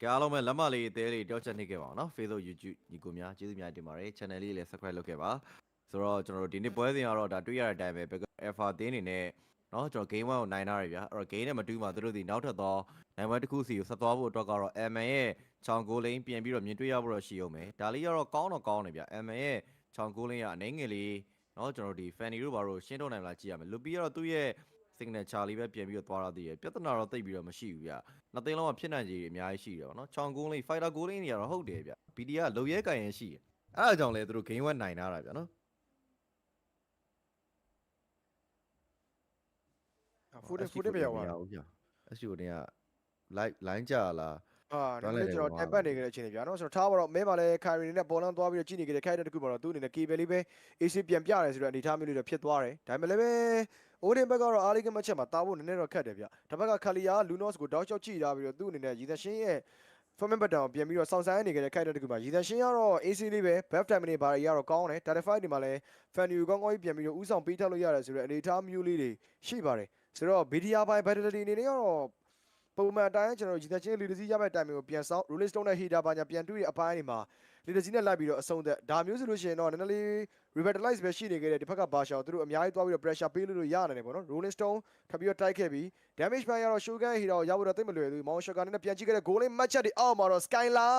ကဲအားလုံးပဲလက်မလေးအသေးလေးတောက်ချက်နေခဲ့ပါအောင်နော် Facebook YouTube ညီကိုများကျေးဇူးများတင်ပါတယ် channel လေးလည်း subscribe လုပ်ခဲ့ပါဆိုတော့ကျွန်တော်တို့ဒီနေ့ပွဲစဉ်ကတော့ဒါတွေ့ရတဲ့အတိုင်းပဲ Alpha တင်းနေနဲ့နော်ကျွန်တော် game 1ကိုနိုင်ထားရဗျာအဲ့တော့ game နဲ့မတူးမှသူတို့ဒီနောက်ထပ်သောနိုင်ပွဲတစ်ခုစီကိုဆက်သွားဖို့အတွက်ကတော့ MN ရဲ့ချောင်ကိုလိန်ပြန်ပြီးတော့မြင်တွေ့ရဖို့တော့ရှိအောင်မယ်ဒါလေးကတော့ကောင်းတော့ကောင်းတယ်ဗျာ MN ရဲ့ချောင်ကိုလိန်ကအနှဲငယ်လေးနော်ကျွန်တော်ဒီ Fanny တို့ဘာလို့ရှင်းထုတ်နိုင်မလားကြည့်ရမယ်လူပီကတော့သူ့ရဲ့ signature လေးပဲပြန်ပြီးတော့သွားရသေးတယ်ပြဿနာတော့တိတ်ပြီးတော့မရှိဘူးဗျနှစ်သိန်းလုံးကဖြစ်နိုင်ခြေတွေအများကြီးရှိတယ်ဗောနော်ချောင်ကုန်းလေး fighter goal လေးတွေကတော့ဟုတ်တယ်ဗျ BD ကလုံရဲကင်ရင်ရှိတယ်အဲ့ဒါကြောင့်လဲသူတို့ game 1နိုင်ထားတာဗျနော်ဖူးတင်ဖူးတင်ပြရောက်သွားမတာဘူးဗျ SU တွေက live line ကြလားအာတွဒါန်းလည်းလိုက်တယ်ကျွန်တော်ကွာတိုင်ပတ်နေကြတဲ့အချိန်တွေဗျာနော်ဆိုတော့ထားပါတော့မဲပါလဲခိုင်ရီနဲ့ဘောလန်သွားပြီးတော့ကြည့်နေကြတဲ့ခိုင်တဲ့တခုမှာတော့သူ့အနေနဲ့ KB လေးပဲ AC ပြန်ပြရဲဆိုတဲ့အနေအထားမျိုးလေးတော့ဖြစ်သွားတယ်ဒါပေမဲ့လည်းပဲ အိုဒင်ဘက်ကတော့အားလေးကမချက်မှာတာဖို့နည်းနည်းတော့ခက်တယ်ဗျဒါဘက်ကခလီယာလူနော့စ်ကိုတောက်ချောက်ကြည့်ထားပြီးတော့သူ့အနေနဲ့ရီသရှင်ရဲ့ format button ကိုပြန်ပြီးတော့စောင့်ဆိုင်းနေကြတဲ့ခိုင်တဲ့တခုမှာရီသရှင်ကတော့ AC လေးပဲ back time နေပါရရတော့ကောင်းတယ် data file ဒီမှာလည်း fan view ကောင်းကောင်းကြီးပြန်ပြီးတော့ဥဆောင်ပေးထားလို့ရတယ်ဆိုတဲ့အနေအထားမျိုးလေးတွေရှိပါတယ်ဆိုတော့ VDR ဘိုင် battery အနေနဲ့ကတော့ပုံမှန်အတိုင်းကျွန်တော်ရည်သက်ချင်းလီဒစီရမယ့်တိုင်မျိုးကိုပြန်ဆောက် rolling stone နဲ့ heater ဘာညာပြန်တွေ့တဲ့အပိုင်းတွေမှာလီဒစီနဲ့လိုက်ပြီးတော့အဆုံးသက်ဒါမျိုးဆိုလို့ရှိရင်တော့နည်းနည်းလေး revitalize ပဲရှိနေခဲ့တဲ့ဒီဘက်ကဘာရှောသူတို့အများကြီးသွားပြီးတော့ pressure ပေးလို့လို့ရနိုင်တယ်ပေါ့နော် rolling stone ထပ်ပြီးတော့တိုက်ခဲ့ပြီး damage ပိုင်းကတော့ shogun heater ကိုရဖို့တော့သိပ်မလွယ်ဘူးမောင်ရှောကန်နဲ့ပြန်ကြည့်ခဲ့တဲ့ goal line match တွေအောက်မှာတော့ skylar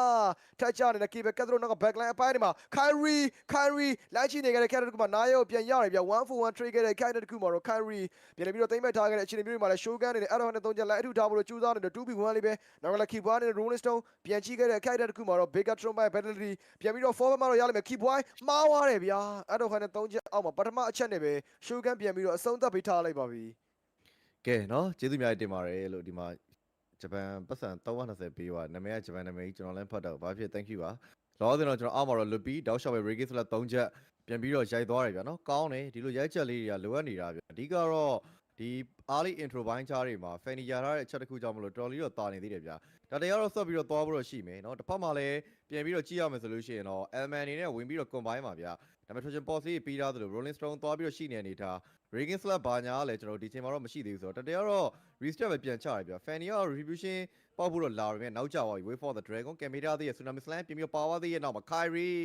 ထက်ချနေတဲ့ keeper ကတ်တို့နောက်က backline အပိုင်းတွေမှာ kyrie kyrie လိုက်ချနေခဲ့တဲ့ character ကမှနားရောပြန်ရတယ်ဗျ1 for 1 trade ခဲ့တဲ့ character ကမှတော့ kyrie ပြန်လည်ပြီးတော့သိမ့်မဲ့ထားခဲ့တဲ့အခြေအနေမျိုးတွေမှာလည်း shogun နဲ့ arrow နဲ့သုံးချက်လိုက်အထူထားဖို့လို့ကြိုးစားနေတဲ့ 2v1 လေးပဲနောက်ကလည်း keep one နဲ့ rolling stone ပြန်ကြည့်ခဲ့တဲ့ character တခုမှာတော့ bigger tron by battery ပြန်ပြီးတော့ forward မှာတော့ရလိမ့်မယ် keep one မှားသွားတယ်ဗျာ arrow နဲ့သုံးချက်အောက်မှာပထမအချက်နဲ့ပဲ shogun ပြန်ပြီးတော့အဆုံးသတ်ပေးထားလိုက်ပါပြီကဲနော်ကျေးဇူးများတင်ပါတယ်လို့ဒီမှာဂျပန်ပတ်စံ320ပေးပါနာမည်ကဂျပန်နာမည်ကြီးကျွန်တော်လည်းဖတ်တော့ဘာဖြစ် thank you ပါလောဆယ်တော့ကျွန်တော်အောက်မှာတော့ Lupi တောက်ရှော့ပဲ Regis ဆိုလာ3ချက်ပြန်ပြီးတော့ရိုက်သွားတယ်ဗျာနော်ကောင်းတယ်ဒီလိုရိုက်ချက်လေးတွေကလိုအပ်နေတာဗျာအဓိကတော့ဒီ early intro ဘိုင်းချားတွေမှာ Fanny ရထားတဲ့အချက်တစ်ခုကြောင့်မလို့တော်လီတော့တာနေသေးတယ်ဗျာဒါတရားတော့ဆက်ပြီးတော့သွားဖို့တော့ရှိမယ်နော်တစ်ဖက်မှာလည်းပြန်ပြီးတော့ကြည့်ရမယ်ဆိုလို့ရှိရင်တော့ Elman အနေနဲ့ဝင်ပြီးတော့ combine ပါဗျာ ဒါပေမဲ့ Trojan Pulse ကြီးပြီးသားသလို Rolling Stone သွားပြီးတော့ရှိနေနေတာ Regan Slap ဘာညာကလည်းကျွန်တော်ဒီချိန်မှာတော့မရှိသေးဘူးဆိုတော့တတရားတော့ restart ပဲပြန်ချရပြ Fanny က retribution ပေါက်ဖို့တော့လာရမယ်နောက်ကျသွားပြီ Wait for the Dragon Camera သေးရဲ့ Tsunami Slam ပြင်ပြီးပါဝါသေးရဲ့နောက်မှာ Kyrie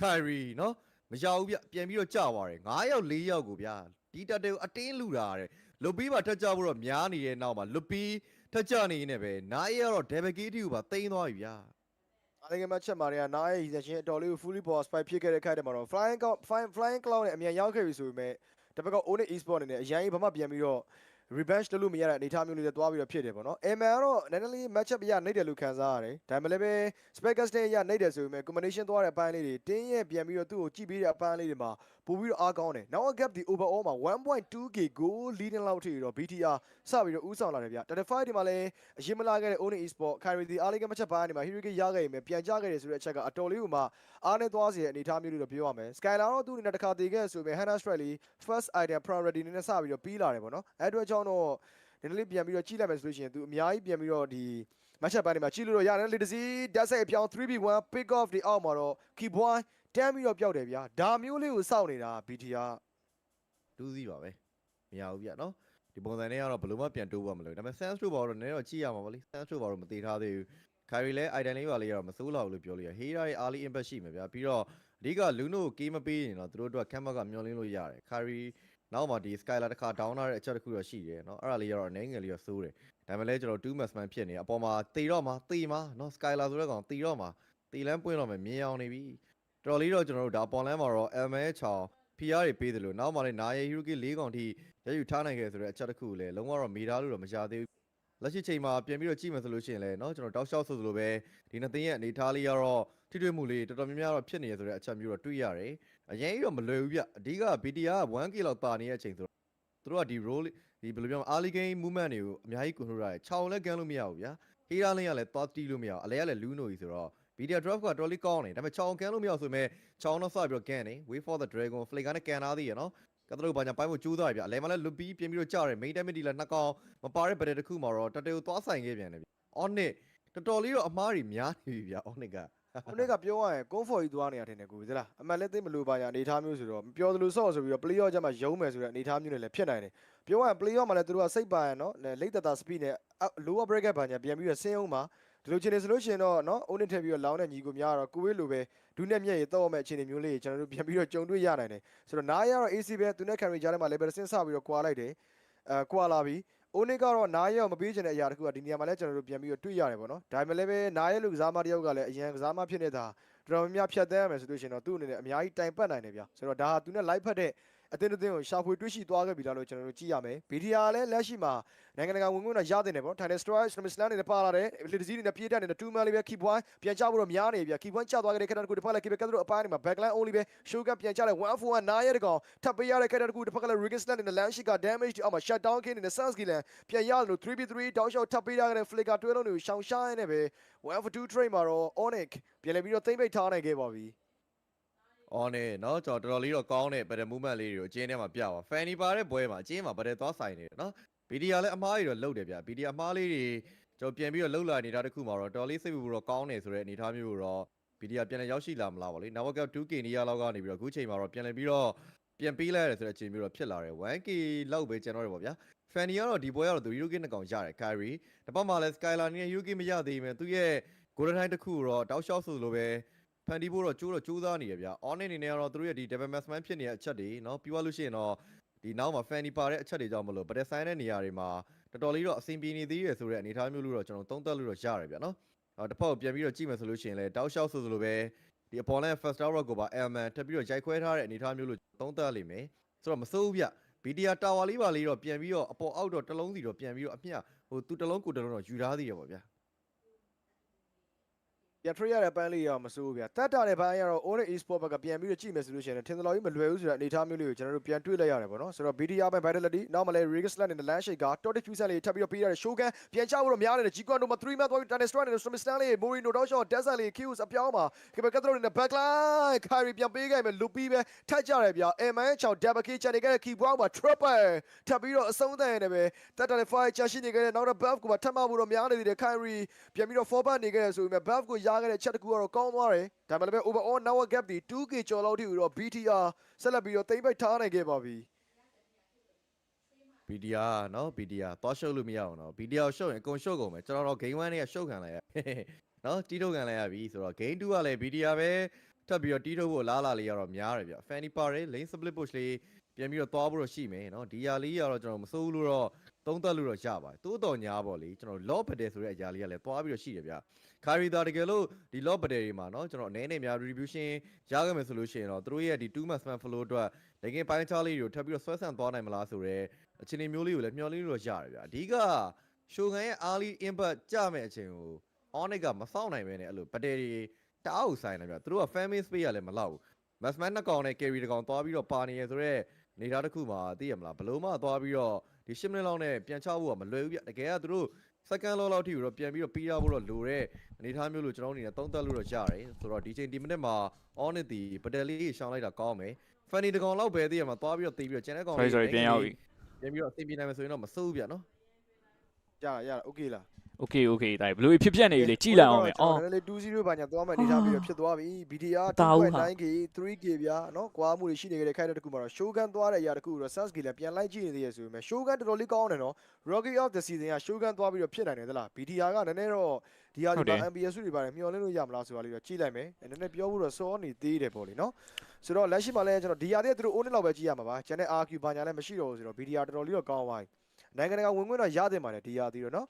Kyrie နော်မရဘူးဗျပြန်ပြီးတော့ကျသွားတယ်9ယောက်4ယောက်ကိုဗျဒီတက်တေကိုအတင်းလူတာတဲ့လုတ်ပြီးပါထက်ကြဖို့တော့များနေတဲ့နောက်မှာလုတ်ပြီးထက်ကြနေနေပဲနားရတော့ Devil Gate ကိုပါတိန်းသွားပြီဗျာ အားလုံးကမှချက်မာတွေကနားရဲ့ရည်သက်ချင်းအတော်လေးကို fully boss spike ဖြစ်ခဲ့တဲ့ခိုက်တယ်မှာတော့ flying Cloud- flying flying cloud နဲ့အမြန်ရောက်ခဲ့ပြီဆိုပေမဲ့တစ်ဘက်က Onyx Esport အနေနဲ့အရင်ဘာမှပြန်ပြီးတော့ revenge လုပ်လို့မရတဲ့အနေအထားမျိုးလေးတွေသွားပြီးတော့ဖြစ်တယ်ပေါ့နော်။ Eman ကတော့နည်းနည်းလေး match up ရနိုင်တယ်လို့ခံစားရတယ်။ဒါပေမဲ့လည်းပဲ Specus နဲ့ရနိုင်တယ်ဆိုပေမဲ့ combination သွားတဲ့အပိုင်းလေးတွေတင်းရဲ့ပြန်ပြီးတော့သူ့ကိုကြည့်ပြီးတဲ့အပိုင်းလေးတွေမှာ ပို့ပြီးတော့အားကောင်းတယ်။ Now a gap ဒီ overall မှာ 1.2k goal leading လောက်ထိတော့ BTR စပြီးတော့ဦးဆောင်လာတယ်ဗျ။35ဒီမှာလည်းအရင်မလာခဲ့တဲ့ Onyx Esport Kyrie ဒီအားလေးကမှချက်ပိုင်းနေမှာ Hurricane ရခဲ့ရင်ပဲပြန်ကြခဲ့တယ်ဆိုတဲ့အချက်ကအတော်လေးကိုမှအားနဲ့သွားစီတဲ့အနေအထားမျိုးလေးတော့ပြောရမယ်။ Skylar တော့သူ့အနေနဲ့တစ်ခါတည်ခဲ့ဆိုပေမဲ့ Hannah Strike လေး first item priority အနေနဲ့စပြီးတော့ပြီးလာတယ်ပေါ့နော်။အဲ့အတွက်ကြောင့်တော့နည်းနည်းလေးပြန်ပြီးတော့ကြည့်လိုက်မယ်ဆိုလို့ရှိရင်သူအများကြီးပြန်ပြီးတော့ဒီ match up ပိုင်းတွေမှာကြည့်လို့တော့ရတယ်လေတစီဓာတ်ဆိုင်အပြောင်း 3v1 pick off ဒီအောက်မှာတော့ keep one တမ်းပြီးတော့ပျောက်တယ်ဗျာဒါမျိုးလေးကိုစောင့်နေတာ BTR ဒူးစီပါပဲမရဘူးဗျနော်ဒီပုံစံနဲ့ကတော့ဘယ်လိုမှပြန်တိုးပါမလို့ဒါပေမဲ့ sense တို့ဘာလို့နည်းတော့ကြည့်ရမှာပါလေ sense တို့ဘာလို့မသေးထားသေးဘူး Kyrie လည်း item လေးပါလေးကတော့မစိုးလောက်ဘူးလို့ပြောလို့ရ Hera ရဲ့ early impact ရှိမှာဗျာပြီးတော့အဓိက Luno ကိုကေးမပေးရင်တော့သူတို့အတွက် camera ကမျောလင်းလို့ရတယ် Kyrie နောက်မှဒီ Skylar တစ်ခါ down လာတဲ့အချက်တစ်ခုတော့ရှိတယ်เนาะအဲ့ဒါလေးကတော့အနေငယ်လေးတော့စိုးတယ်ဒါပေမဲ့လည်းကျွန်တော်2 match man ဖြစ်နေအပေါ်မှာတေတော့မှာတေမှာเนาะ Skylar ဆိုတဲ့ကောင်တေတော့မှာတေလန်းပွင့်တော့မယ်မြင်အောင်နေပြီ တော်တော်လေးတော့ကျွန်တော်တို့ဒါပေါ်လန်းမှာတော့ Elman ရဲ့ချောင်း PR တွေပေးတယ်လို့နောက်မှလည်းနာယေ Hiroki ၄កောင်ထိရယူထားနိုင်ခဲ့ဆိုတဲ့အချက်တစ်ခုကိုလည်းလုံးဝတော့မေးထားလို့တော့မရသေးဘူးလက်ရှိချိန်မှာပြန်ပြီးတော့ကြည့်မယ်ဆိုလို့ရှိရင်လည်းเนาะကျွန်တော်တောက်လျှောက်ဆိုသလိုပဲဒီနှစ်သိန်းရဲ့အနေထားလေးကတော့ထိတွေ့မှုလေးတော်တော်များများတော့ဖြစ်နေရဆိုတဲ့အချက်မျိုးတော့တွေ့ရတယ်အရင်ကြီးတော့မလွယ်ဘူးဗျအဓိက BTR က 1K လောက်တာနေတဲ့အချိန်ဆိုတော့သူတို့ကဒီ role ဒီဘယ်လိုပြောမလဲ early game movement တွေကိုအများကြီး control ရတယ်ခြောင်လည်းကန်လို့မရဘူးဗျာ hero လင်းကလည်းသွားတီးလို့မရဘူးအလဲကလည်းလူးနိုကြီးဆိုတော့ BTR drop ကတော်တော်လေးကောင်းတယ်ဒါပေမဲ့ခြောင်ကန်လို့မရဘူးဆိုပေမဲ့ခြောင်တော့စပြီးတော့ကန်နေ wait for the dragon flick ကနဲ့ကန်သားသေးရနော်ကတလို့ဘာညာပိုင်းဖို့ကြိုးစားရဗျအလဲမလဲလွတ်ပြီးပြင်ပြီးတော့ကြားတယ် main damage ဒီလည်းနှစ်ကောင်မပါတဲ့ battle တစ်ခုမှာတော့တတေကိုသွားဆိုင်ခဲ့ပြန်တယ်ဗျ onic တော်တော်လေးတော့အမားကြီးများနေပြီဗျ onic ကခုနေ့ကပြောရရင် comfort ကြီးသွားနေတာထင်တယ်ကိုသလားအမှန်လည်းသိမလို့ပါညာအနေထားမျိုးဆိုတော့မပြောသလိုဆော့ဆိုပြီးတော့ play off ကျမှရုံးမယ်ဆိုတဲ့အနေထားမျိုးနဲ့လည်းဖြစ်နိုင်တယ်ပြောရရင် play off မှာလည်းသူတို့ကစိတ်ပါရနော်လိတ်တတာ speed နဲ့ lower bracket ဘာညာပြန်ပြီးတော့ဆင်းအောင်မှာ ဒီလိုချင်းနေဆိုလို့ရှိရင်တော့နော်အုံးနေထည့်ပြီးတော့လောင်းတဲ့ညီကိုများတော့ကိုဝေးလိုပဲဒူးနဲ့မျက်ရည်တော့မဲ့အခြေအနေမျိုးလေးကျွန်တော်တို့ပြန်ပြီးတော့ကြုံတွေ့ရနိုင်တယ်ဆိုတော့နားရတော့ AC ပဲသူနဲ့ carry ကြားထဲမှာ level ဆင်းဆပြီးတော့ကွာလိုက်တယ်အဲကွာလာပြီအိုနေကတော့နားရမပေးချင်တဲ့အရာတခုကဒီနေရာမှာလည်းကျွန်တော်တို့ပြန်ပြီးတော့တွေ့ရတယ်ပေါ့နော်ဒါပေမဲ့လည်းပဲနားရလူကစားမတယောက်ကလည်းအရန်ကစားမဖြစ်နေတာတော်တော်များများဖြတ်သန်းရမယ်ဆိုလို့ရှိရင်တော့သူ့အနေနဲ့အများကြီးတိုင်ပတ်နိုင်တယ်ဗျဆိုတော့ဒါဟာသူနဲ့ live ဖတ်တဲ့ အသင်းတစ်သင်းကိုရှာဖွေတွေ့ရှိသွားခဲ့ပြီလားလို့ကျွန်တော်တို့ကြည့်ရမယ်ဗီဒီယာလည်းလက်ရှိမှာနိုင်ငံတကာဝင်ခွင့်တော့ရတဲ့နေပေါ့ထိုင်တဲ့ strike စမစ်လန်နဲ့ပါလာတယ်လီဒဇီနဲ့ပြေးတက်နေတဲ့2 man လေးပဲ keep one ပြန်ချဖို့တော့များနေပြီ keep one ချသွားခဲ့တဲ့ခက်တဲ့တစ်ခုတစ်ဖက်လည်း keep ကတ်တို့အပိုင်းနေမှာ backline only ပဲ show ကပြန်ချလိုက်1 for 1နားရဲတကောင်ထပ်ပေးရတဲ့ခက်တဲ့တစ်ခုတစ်ဖက်ကလည်း Riggins နဲ့ land shot က damage အောက်မှာ shut down ခင်းနေတဲ့ Sansky လန်ပြန်ရလို့ 3v3 တောက်လျှောက်ထပ်ပေးရတဲ့ flicker တွဲလုံးတွေကိုရှောင်ရှားရနေပဲ1 for 2 trade မှာတော့ Onyx ပြန်လည်ပြီးတော့သိမ့်ပိတ်ထားနိုင်ခဲ့ပါပြီ အော်နေနော်ကျွန်တော်တော်တော်လေးတော့ကောင်းတဲ့ battle movement လေးတွေကိုအကျင်းထဲမှာပြပါ fanny ပါတဲ့ဘွဲမှာအကျင်းမှာ battle သွားဆိုင်နေတယ်နော်ဗီဒီယာလည်းအမားကြီးတော့လုတ်တယ်ဗျဗီဒီယာအမားလေးတွေကျွန်တော်ပြန်ပြီးတော့လုတ်လာနေတာတစ်ခုမှာတော့တော်လေးစိတ်ပူပူတော့ကောင်းတယ်ဆိုတဲ့အနေအထားမျိုးကိုတော့ဗီဒီယာပြန်လည်ရောက်ရှိလာမလားဗောလေ Now Cup 2K နေရာလောက်ကနေပြီးတော့အခုချိန်မှာတော့ပြန်လည်ပြီးတော့ပြန်ပေးလိုက်ရတယ်ဆိုတဲ့အခြေမျိုးတော့ဖြစ်လာတယ် 1K လောက်ပဲကျွန်တော်တို့ဗောဗျာ Fanny ကတော့ဒီပွဲကတော့သူ Yuki နှစ်ကောင်ရတယ် Kyrie တစ်ပတ်မှာလည်း Skylar နဲ့ Yuki မရသေးဘူးသူရဲ့ Golden Time တစ်ခုတော့တောက်လျှောက်ဆိုလိုပဲ ဖန်တီးဖို့တော့ကြိုးတော့ကြိုးစားနေရဗျာ on အနေနဲ့ကတော့သူတို့ရဲ့ဒီ double mass man ဖြစ်နေတဲ့အချက်တွေเนาะပြီးသွားလို့ရှိရင်တော့ဒီနောက်မှာ fanny ပါတဲ့အချက်တွေကြောင့်မလို့ဗတက်ဆိုင်တဲ့နေရာတွေမှာတော်တော်လေးတော့အဆင်ပြေနေသေးရဆိုတဲ့အနေအထားမျိုးလို့တော့ကျွန်တော်သုံးသပ်လို့တော့ရတယ်ဗျာเนาะအော်တစ်ဖက်ကိုပြန်ပြီးတော့ကြည့်မယ်ဆိုလို့ရှိရင်လည်းတောက်လျှောက်ဆိုဆိုလိုပဲဒီ opponent first tower ကိုပါ elman တက်ပြီးတော့ရိုက်ခွဲထားတဲ့အနေအထားမျိုးလို့သုံးသပ်လိမ့်မယ်ဆိုတော့မစိုးဘူးဗျ BDR tower လေးပါလေးတော့ပြန်ပြီးတော့အပေါ်အောက်တော့တစ်လုံးစီတော့ပြန်ပြီးတော့အမျှဟိုသူတစ်လုံးကိုတစ်လုံးတော့ယူထားသေးရပါဗျာ ပြန် trade ရတဲ့ပန်းလေးရောမစိုးဘူးဗျာတက်တာတဲ့ပန်းရတော့ Onyx Esport ဘက်ကပြန်ပြီးတော့ကြည့်မယ်ဆိုလို့ရှိရင်ထင်သလောက်ကြီးမလွယ်ဘူးဆိုတဲ့အနေအထားမျိုးလေးကိုကျွန်တော်တို့ပြန်တွေ့လိုက်ရတယ်ပေါ့နော်ဆိုတော့ BDR ပဲ Vitality နောက်မှလည်း Riggins နဲ့ Land Shake က Totic Fusion လေးထပ်ပြီးတော့ပေးရတဲ့ Shogun ပြန်ချဖို့တော့များနေတယ် G-Con တို့မှာ3 man သွားပြီး Dynasty နဲ့ Storm Stan လေး Morino တော့ shot Desert လေး Qs အပြောင်းမှာ Kibet Cathro နဲ့ backline Kyrie ပြန်ပေးခဲ့မယ် Lupi ပဲထပ်ကြတယ်ဗျာ MN ချောင်း Double K ချန်နေခဲ့တဲ့ Key Brown မှာ Triple ထပ်ပြီးတော့အဆုံးသတ်ရတယ်ပဲတက်တာတဲ့ fight ချရှိနေခဲ့တဲ့နောက်တော့ buff ကိုပါထပ်မဖို့တော့များနေသေးတယ် Kyrie ပြန်ပြီးတော့ forward နေခဲ့တယ်ဆိုပေမဲ့ buff ကိုရခဲ့တဲ့ချက်တစ်ခုကတော့ကောင်းသွားတယ်ဒါပေမဲ့လည်း overall now gap ဒီ 2k ကျော်လောက်ထိကိုတော့ BTR ဆက်လက်ပြီးတော့တိမ့်ပိတ်ထားနိုင်ခဲ့ပါပြီ BDR เนาะ BDR သွားရှုပ်လို့မရအောင်เนาะ BDR ကိုရှုပ်ရင်အကုန်ရှုပ်ကုန်မယ်ကျွန်တော်တော့ game 1နဲ့ရှုပ်ခံလိုက်ရ เนาะတီးထုတ်ခံလိုက်ရပြီဆိုတော့ game 2ကလည်း BDR ပဲထပ်ပြီးတော့တီးထုတ်ဖို့လားလာလေးရတော့များတယ်ဗျ Fanny Pare lane split push လေးပြန်ပြီးတော့သွားဖို့တော့ရှိမယ်เนาะဒီဟာလေးရတော့ကျွန်တော်မစိုးဘူးလို့တော့ သုံးသပ်လို့တော့ရပါတယ်တိုးတော်ညာပေါ့လေကျွန်တော် law battle ဆိုတဲ့အရာလေးကလည်းသွားပြီးတော့ရှိတယ်ဗျခါရီတာတကယ်လို့ဒီ law battle တွေမှာเนาะကျွန်တော်အနေနဲ့များ retribution ရခဲ့မယ်ဆိုလို့ရှိရင်တော့သူတို့ရဲ့ဒီ2 mass man flow အတွက်တကယ်ပိုင်းခြားလေးတွေကိုထပ်ပြီးတော့ဆွဲဆန့်သွားနိုင်မလားဆိုတော့ အခြေအနေမျိုးလေးကိုလည်းမျှော်လင့်လို့ရတယ်ဗျာအဓိကရှိုဂန်ရဲ့ early impact ကြမဲ့အချိန်ကို Onyx ကမစောင့်နိုင်ပဲねအဲ့လိုဘက်တရီတအားကိုဆိုင်တယ်ဗျာသူတို့က family space ကလည်းမလောက်ဘူး Massman နှစ်ကောင်နဲ့ carry တစ်ကောင်သွားပြီးတော့ပါနေရဆိုတော့နေသားတစ်ခုမှာသိရမလားဘလို့မှသွားပြီးတော့ ဒီ10မိနစ်လောက်နဲ့ပြန်ချဖို့ကမလွယ်ဘူးဗျတကယ်ကသူတို့ second law လောက်ထိကိုတော့ပြန်ပြီးတော့ပြီးရဖို့တော့လိုတဲ့အနေအထားမျိုးလို့ကျွန်တော်အနေနဲ့သုံးသပ်လို့တော့ရတယ်ဆိုတော့ဒီချိန်ဒီမိနစ်မှာ Onyx ဒီဘက်တရီရှောင်းလိုက်တာကောင်းမယ် Fanny တစ်ကောင်လောက်ပဲသိရမှာသွားပြီးတော့တီးပြီးတော့ကျန်တဲ့ကောင် sorry sorry ပြန်ရောက်ပြီပြန်ပြီးတော့အဆင်ပြေနိုင်မယ်ဆိုရင်တော့မစိုးဘူးဗျာနော်ရရရ okay လား okay okay ဒါဘယ်လိုဖြစ်ပြက်နေပြီလေကြည်လိုက်အောင်မယ်အော်ကျွန်တော်လည်း2-0ဘာညာသွားမယ်အနေထားပြီးတော့ဖြစ်သွားပြီ BTR တာဦးဟာ 2.9k 3k ဗျာနော်ကွာမှုတွေရှိနေကြတဲ့ခိုက်တဲ့တစ်ခုမှာတော့ Shogun သွားတဲ့အရာတစ်ခုတော့ Sasuke လည်းပြန်လိုက်ကြည့်နေသေးရဆိုပေမဲ့ Shogun တော်တော်လေးကောင်းတယ်နော် Rocky of the season က Shogun သွားပြီးတော့ဖြစ်နိုင်တယ်သလား BTR ကနည်းနည်းတော့ဒီဟာဒီမှာ MBS တွေပါတယ်မျှော်လင့်လို့ရမလားဆိုတာလေးတော့ကြည့်လိုက်မယ်နည်းနည်းပြောဖို့တော့စောနေသေးတယ်ပေါ့လေနော်ဆိုတော့လက်ရှိမှာလည်းကျွန်တော်ဒီဟာတည်းကသူတို့ own လောက်ပဲကြည့်ရမှာပါကျန်တဲ့ RQ ဘာညာလည်းမရှိတော့ဘူးဆိုတော့ BTR တော်တော်လေးတော့ကောင်းသွားပြီနိုင်ငံတကာဝင်ခွင့်တော့ရသင့်ပါတယ်ဒီဟာဒီတော့နော်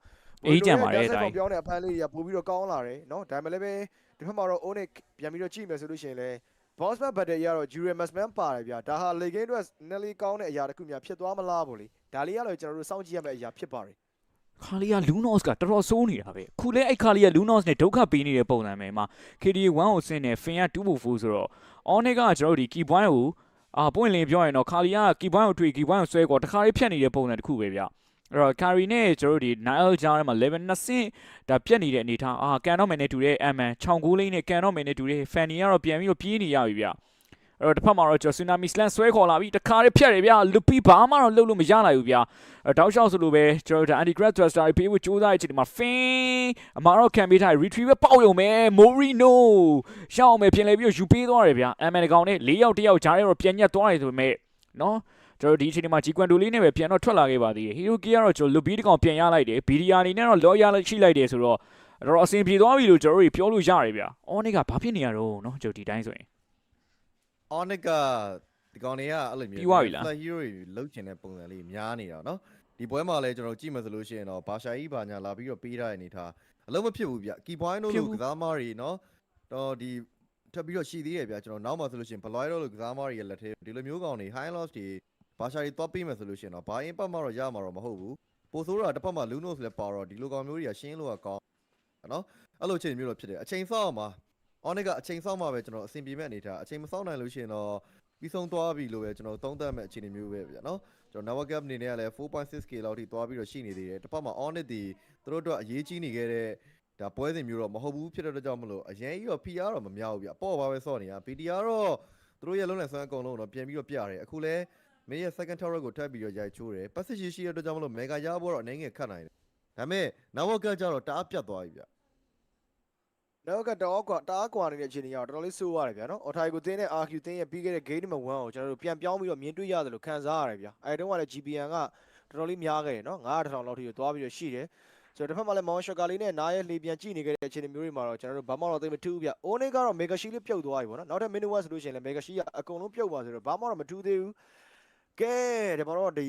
အေးကြံပါတယ်အတိုင်းပြောင်းတဲ့အဖမ်းလေးတွေကပို့ပြီးတော့ကောင်းလာတယ်နော်ဒါမှလည်းပဲဒီဘက်မှာတော့ own နဲ့ပြန်ပြီးတော့ကြည့်မယ်ဆိုလို့ရှိရင်လည်း Bossman Battle ရတော့ Julian Masman ပါတယ်ဗျာဒါဟာ late game အတွက် Nelly ကောင်းတဲ့အရာတစ်ခုများဖြစ်သွားမလားဗောလေဒါလေးကတော့ကျွန်တော်တို့စောင့်ကြည့်ရမယ့်အရာဖြစ်ပါတယ်ခါလီယာလူးနော့စ်ကတော်တော်ဆိုးနေတာပဲခုလဲအဲ့ခါလီယာလူးနော့စ်နဲ့ဒုက္ခပေးနေတဲ့ပုံစံပဲမှာ KDA 1ကိုဆင်းနေဖင်က2.4ဆိုတော့ Onyx ကကျွန်တော်တို့ဒီ key point ကိုအာပွင့်လင်းပြောရင်တော့ခါလီယာက key point ကိုတွေ့ key point ကိုဆွဲကောတခါလေးဖြတ်နေတဲ့ပုံစံတစ်ခုပဲဗျာ အဲ့တော့ carry နဲ့ကျွန်တော်တို့ဒီ Nile ကြားထဲမှာ level 2ဆင့်ဒါပြက်နေတဲ့အနေထားအာကန်တော့မယ်နဲ့တူတဲ့ Aman ချောင်းကိုလေးနဲ့ကန်တော့မယ်နဲ့တူတဲ့ Fanny ကတော့ပြန်ပြီးတော့ပြေးနေရပြီဗျအဲ့တော့တစ်ဖက်မှာတော့ကျွန်တော် Tsunami Slam ဆွဲခေါ်လာပြီးတခါလေးဖြတ်တယ်ဗျလူပီဘာမှတော့လှုပ်လို့မရနိုင်ဘူးဗျအဲ့တောက်လျှောက်ဆိုလိုပဲကျွန်တော်တို့ anti grad thruster တွေပေးဖို့ကြိုးစားတဲ့အချိန်ဒီမှာ fin အမာတော့ခံပေးထား retriever ပေါက်ရုံပဲ morino ရှောင်းမယ်ပြင်လဲပြီးတော့ယူပေးသွားတယ်ဗျအမန်ကောင်နဲ့၄ယောက်တစ်ယောက်ဂျားရဲတော့ပြန်ညက်သွားတယ်ဆိုပေမဲ့နော် ကျွန်တော်ဒီအချိန်ဒီမှာ G-Quanto လေးနဲ့ပဲပြန်တော့ထွက်လာခဲ့ပါသေးတယ် Hero Key ကတော့ကျွန်တော် Lubi တကောင်ပြန်ရလိုက်တယ် BDR အနေနဲ့တော့ low ရရှိလိုက်တယ်ဆိုတော့ တော်တော်အဆင်ပြေသွားပြီလို့ကျွန်တော်တို့ပြောလို့ရတယ်ဗျအော်နေကဘာဖြစ်နေရတော့เนาะကျွန်တော်ဒီတိုင်းဆိုရင် Onyx ကဒီကောင်တွေကအဲ့လိုမျိုး ပြီးသွားပြီလား Flat hero တွေလုတ်ချင်တဲ့ပုံစံလေးများနေတာเนาะဒီပွဲမှာလည်းကျွန်တော်ကြည့်မှဆိုလို့ရှိရင်တော့ဘာရှာကြီးဘာညာလာပြီးတော့ပေးထားတဲ့အနေထားအလုံးမဖြစ်ဘူးဗျကီပွိုင်းတို့ ဖြစ် လို ဘူး ကစားမားတွေเนาะတော့ဒီထပ်ပြီးတော့ရှိသေးတယ်ဗျကျွန်တော်နောက်မှဆိုလို့ရှိရင်ဘလိုင်းတို့လိုကစားမားတွေရဲ့လက်ထဲဒီလိုမျိုးကောင်တွေ high loss တွေ ဘာရှာတွေသွားပေးမယ်ဆိုလို့ရှိရင်တော့ဘာအင်ပတ်မှတော့ရမှာတော့မဟုတ်ဘူးပိုဆိုးတာတစ်ဖက်မှာလူးနို့ဆိုလဲပါတော့ဒီလိုကောင်မျိုးတွေကရှင်းလို့ကကောင်းနော်အဲ့လိုချိန်မျိုးတော့ဖြစ်တယ်အချိန်ဆောက်မှာ onic ကအချိန်ဆောက်မှာပဲကျွန်တော်အဆင်ပြေမဲ့အနေထားအချိန်မဆောက်နိုင်လို့ရှိရင်တော့ပြီးဆုံးသွားပြီလို့ပဲကျွန်တော်သုံးသပ်မဲ့အခြေအနေမျိုးပဲဗျာနော်ကျွန်တော် network gap အနေနဲ့ကလည်း 4.6k လောက်ထိသွားပြီးတော့ရှိနေသေးတယ်တစ်ဖက်မှာ onic ဒီသူတို့တို့အရေးကြီးနေခဲ့တဲ့ဒါပွဲစဉ်မျိုးတော့မဟုတ်ဘူးဖြစ်တဲ့အတွက်ကြောင့်မလို့အရင်ကြီးတော့ဖိအားတော့မများဘူးဗျအပေါ့ပါပဲစော့နေတာ PD ကတော့သူတို့ရဲ့လုံးလိုက်ဆွမ်းအကုန်လုံးတော့ပြန်ပြီးတော့ပြရတယ်အခုလဲ မင်းရဲ့ second tower ကိုထပ်ပြီးတော့ရိုက်ချိုးတယ် passage ရှိတဲ့အတွက်ကြောင့်မလို့ mega ရဖို့တော့အနေငယ်ခတ်နိုင်တယ်ဒါပေမဲ့ network gap ကျတော့တအားပြတ်သွားပြီဗျနောက်ကတောကွာတားကွာနေတဲ့အခြေအနေကတော့တော်တော်လေးဆိုးရတယ်ဗျာနော်အော်ထိုင်ကိုတင်းတဲ့ RQ တင်းရဲ့ပြီးခဲ့တဲ့ game number 1ကိုကျွန်တော်တို့ပြန်ပြောင်းပြီးတော့မြင်တွေ့ရတယ်လို့ခံစားရတယ်ဗျာအဲဒီတော့ကလည်း GPN ကတော်တော်လေးများခဲ့တယ်နော်9000လောက်ထိကိုသွားပြီးတော့ရှိတယ်ဆိုတော့တစ်ဖက်မှာလည်း Mount Shaka လေးနဲ့နားရဲ့လေပြန်ကြည့်နေခဲ့တဲ့အခြေအနေမျိုးတွေမှာတော့ကျွန်တော်တို့ဘာမှတော့သိမထူးဘူးဗျ။ One ကတော့ Mega Shield လေးပြုတ်သွားပြီပေါ့နော်။နောက်ထပ် Minute One ဆိုလို့ရှိရင်လည်း Mega Shield ကအကုန်လုံးပြုတ်ပါဆိုတော့ဘာမှတော့မထူးသေးဘူး။ ကဲဒီမှာတော့ဒီ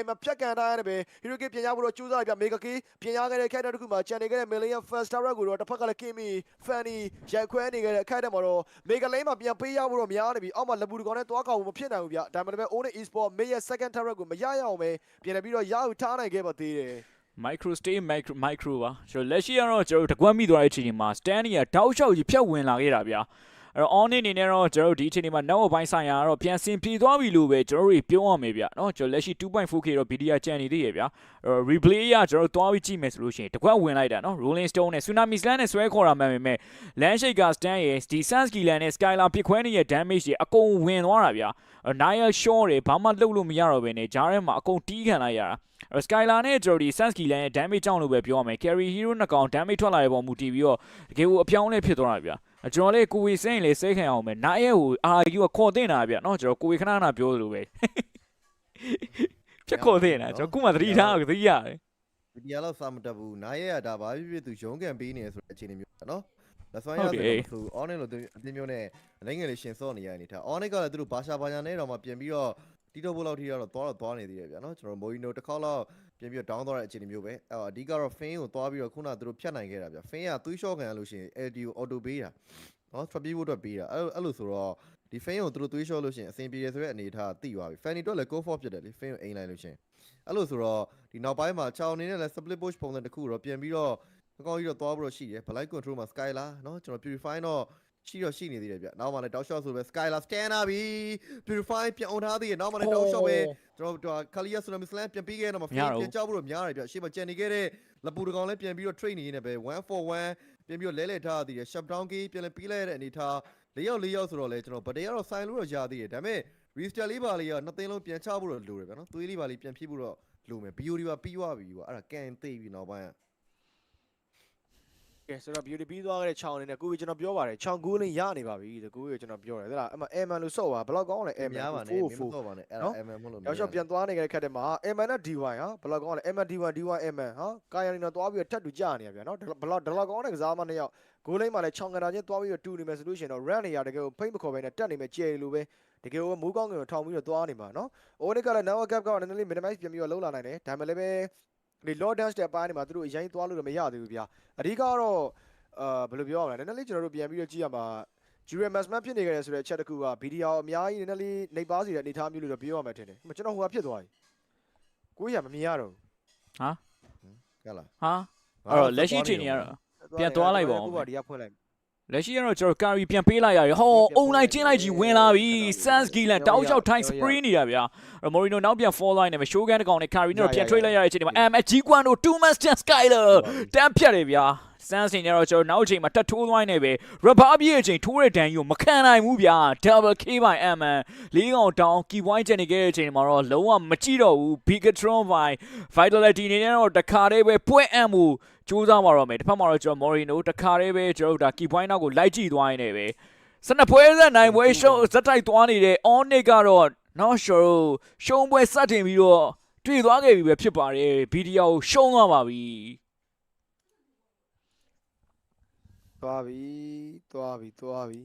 အမဖြတ်ကန်ထားရတယ်ပဲ Hero K ပြန်ရဖို့တော့ကြိုးစားရပြ Mega K ပြန်ရခဲ့တဲ့ခက်တဲ့တစ်ခုမှာချန်နေခဲ့တဲ့ Million First Tower ကိုတော့တစ်ဖက်ကလည်း Kimmy Fanny ရိုက်ခွဲနေခဲ့တဲ့ခက်တဲ့မှာတော့ Mega Lane မှာပြန်ပေးရဖို့တော့များနေပြီအောက်မှာလက်ဘူးတကောင်နဲ့တွားကောက်ဖို့မဖြစ်နိုင်ဘူးဗျဒါမှမဟုတ် Own Esport Mid ရဲ့ second tower ကိုမရရအောင်ပဲပြန်လည်းပြီးတော့ရအောင်ထားနိုင်ခဲ့ပါသေးတယ် micro stay micro micro ပါကျွန်တော်လက်ရှိကတော့ကျွန်တော်တို့တကွက်မိသွားတဲ့အချိန်ဒီမှာ stand ကြီးကတောက်လျှောက်ကြီးဖြတ်ဝင်လာခဲ့တာဗျာ အဲ့တော့ on အနေနဲ့တော့ကျွန်တော်တို့ဒီအချိန်ဒီမှာ network ဘိုင်းဆိုင်ရာကတော့ပြန်ဆင်ပြေသွားပြီလို့ပဲကျွန်တော်တို့ပြောရမယ်ဗျเนาะကျွန်တော်လက်ရှိ 2.4k တော့ VDR ကျန်နေသေးရဗျာအဲ့တော့ replay ရကျွန်တော်တို့သွားပြီးကြည့်မယ်ဆိုလို့ရှိရင်တကွက်ဝင်လိုက်တာเนาะ rolling stone နဲ့ tsunami slam နဲ့ဆွဲခေါ်တာမှန်ပေမဲ့ land shaker stand ရဲ့ဒီ sunsky land နဲ့ skylar ပစ်ခွဲနေတဲ့ damage တွေအကုန်ဝင်သွားတာဗျာအဲ့ nile shore တွေဘာမှလှုပ်လို့မရတော့ဘဲနဲ့ဂျားထဲမှာအကုန်တီးခံလိုက်ရတာ စကိုင်လာနဲ့ကျွန်တော်ဒီ Sunsky လန်ရဲ့ damage ကြောင့်လို့ပဲပြောရမယ် carry hero နှစ်ကောင် damage ထွက်လာတဲ့ပုံမူတည်ပြီးတော့တကယ်ကိုအပြောင်းလဲဖြစ်သွားတာဗျာ ကျွန်တော်လေးကိုဝေစိန်လေးစိတ်ခံအောင်ပဲနားရဲ့ဟိုအာယူကခေါ်တင်တာဗျနော်ကျွန်တော်ကိုဝေခဏခဏပြောသလိုပဲဖြတ်ခေါ်တင်တာကျွန်တော်ခုမှသတိထားသတိရတယ်ဒီနေရာတော့စာမတက်ဘူးနားရဲ့ကဒါဘာဖြစ်ဖြစ်သူရုံးကန်ပေးနေဆိုတဲ့အခြေအနေမျိုးပေါ့နော်လက်စွမ်းရတဲ့သူ online လို့အတင်းမျိုးနဲ့နိုင်ငံလေးရှင်စော့နေရတဲ့အနေထား online ကလည်းသူတို့ဘာရှာဘာညာနဲ့တော့မှပြင်ပြီးတော့တီတော့ဘိုးလောက်ထိတော့သွားတော့သွားနေသေးတယ်ဗျာနော်ကျွန်တော်မိုင်းနိုတစ်ခေါက်လောက် ပြင်ပြီးတော့ down သွားတဲ့အခြေအနေမျိုးပဲအဲ့အဓိကတော့ fin ကိုသွားပြီးတော့ခုနကသူတို့ဖြတ်နိုင်ခဲ့တာဗျာ fin ကသွေးလျှော့ခံရလို့ရှိရင် LD ကို auto ပေးတာနော် trap ပြေးဖို့အတွက်ပေးတာအဲ့အဲ့လိုဆိုတော့ဒီ fin ကိုသူတို့သွေးလျှော့လို့ရှိရင်အဆင်ပြေတယ်ဆိုတဲ့အနေအထားသိသွားပြီ fanny တော့လည်း go for ဖြစ်တယ်လေ fin ကိုအိမ်လိုက်လို့ရှိရင်အဲ့လိုဆိုတော့ဒီနောက်ပိုင်းမှာချောင်းအနေနဲ့လည်း split push ပုံစံတစ်ခုတော့ပြင်ပြီးတော့အကောင်းကြီးတော့သွားပြီးတော့ရှိတယ် blind control မှာ sky လာနော်ကျွန်တော် purify တော့ရှိတော့ရှိနေသေးတယ်ဗျနောက်မှလည်းတောက် shot ဆိုပဲ sky လာ stand လာပြီ purify ပြန်အောင်ထားသေးတယ်နောက်မှလည်းတောက် shot ပဲ ကျွန်တော်တို့ခလီယာဆိုတော့ slam ပြန်ပြီးခဲ့တော့မှပြန်ကြောက်ဖို့တော့များတယ်ဗျရှေ့မှာကြံနေခဲ့တဲ့လပူတကောင်လည်းပြန်ပြီးတော့ train နေနေပဲ1 for 1ပြန်ပြီးတော့လဲလဲထားသေးတယ် shut down key ပြန်လည်းပြီးလိုက်ရတဲ့အနေထား၄ယောက်၄ယောက်ဆိုတော့လေကျွန်တော်ဗတေးကတော့ sign လို့တော့ရသေးတယ်ဒါပေမဲ့ restart လေးပါလေးကနှစ်သိန်းလုံးပြန်ချဖို့တော့လိုတယ်ဗျနော်သွေးလေးပါလေးပြန်ဖြည့်ဖို့တော့လိုမယ် BOD ပါပြီးသွားပြီကွာအဲ့ဒါကန်သိပြီနောက်ပိုင်းက ကဲဆိုတော့ beauty ပြီးသွားခဲ့တဲ့ချောင်းအနေနဲ့ကိုကြီးကျွန်တော်ပြောပါတယ်ချောင်းကူးလင်းရနေပါပြီတဲ့ကိုကြီးကျွန်တော်ပြောတယ်သလားအမ Airman လို့စော့ပါဘယ်လောက်ကောင်းလဲ Airman များပါနဲ့မင်းမတော့ပါနဲ့အဲ့ဒါ MM မဟုတ်လို့ရောက်ရှော့ပြန်သွားနေကြတဲ့ခက်တဲ့မှာ Airman နဲ့ D1 ဟာဘယ်လောက်ကောင်းလဲ Airman D1 D1 Airman ဟာကာယန်နေတော့သွားပြီးတော့ထပ်တူကြာနေရပြန်နော်ဘယ်လောက်ဘယ်လောက်ကောင်းတဲ့ကစားမနှစ်ယောက်ဂိုးလိမ့်မှာလည်းချောင်းကတာချင်းသွားပြီးတော့တူနေမယ်ဆိုလို့ရှိရင်တော့ run နေရတကယ်ကိုဖိတ်မခေါ်ဘဲနဲ့တက်နေမယ်ကြဲလို့ပဲတကယ်ကိုမိုးကောင်းကင်ကိုထောင်ပြီးတော့သွားနေမှာနော် Onyx ကလည်း Now Gap ကနည်းနည်းလေး minimize ပြန်ပြီးတော့လုံးလာနိုင်တယ်ဒါပေမဲ့လည်းပဲ ဒီ low dance တဲ့ပိုင်းနေမှာသူတို့အရင်သွားလို့တော့မရသေးဘူးဗျာအဓိကတော့အာဘယ်လိုပြောရမလဲနည်းနည်းလေးကျွန်တော်တို့ပြန်ပြီးတော့ကြည့်ရမှာ Jure Masman ဖြစ်နေကြတယ်ဆိုတဲ့အချက်တစ်ခုက video အများကြီးနည်းနည်းလေးနှိပ်ပါစီတဲ့အနေအထားမျိုးလို့တော့ပြောရမှာထင်တယ်။ကျွန်တော်ဟိုကဖြစ်သွားပြီ။ကိုကြီးကမမြင်ရတော့ကလားဟာအဲ့တော့လက်ရှိအချိန်ကြီးကတော့ဘူးပြန်သွားလိုက်ပါဦးကိုကဒီကဖွင့်လိုက် လက်ရှိကတော့ကျွန်တော် carry ပြန်ပေးလိုက်ရတယ်ဟော online ကျင်းလိုက်ကြီးဝင်လာပြီ sans gilan တောက်လျှောက် time spray နေတာဗျာအဲ့ morino နောက်ပြန် fall line နဲ့ shogun တကောင်နဲ့ carry နဲ့တော့ပြန် trade လိုက်ရတဲ့အချိန်ဒီမှာ m g ကွန်တို့2 master skyler တန်းဖြတ်တယ်ဗျာ စမ်းစင်ကြတော့ကျွန်တော်နောက်အချိန်မှာတက်ထိုးသွားနေပဲ rubber အပြည့်အချိန်ထိုးတဲ့တန်ကြီးကိုမခံနိုင်ဘူးဗျာ double k by m လေးကောင်တောင်း key point ချက်နေခဲ့တဲ့အချိန်မှာတော့လုံးဝမကြည့်တော့ဘူး bigatron by vitality နေနဲ့တော့တခါတည်းပဲပွဲအံ့မှုစူးစမ်းပါတော့မယ်တစ်ဖက်မှာတော့ကျွန်တော် morino တခါတည်းပဲကျွန်တော်တို့ဒါ key point နောက်ကိုလိုက်ကြည့်သွားနေပဲစနစ်ပွဲဆက်နိုင်ပွဲရှုံးဇက်တိုက်သွားနေတဲ့ onic ကတော့ not sure ရှုံးပွဲစတင်ပြီးတော့တွေ့သွားခဲ့ပြီပဲဖြစ်ပါတယ်ဗီဒီယိုရှုံးသွားပါပြီ သွားပြီသွားပြီသွားပြီ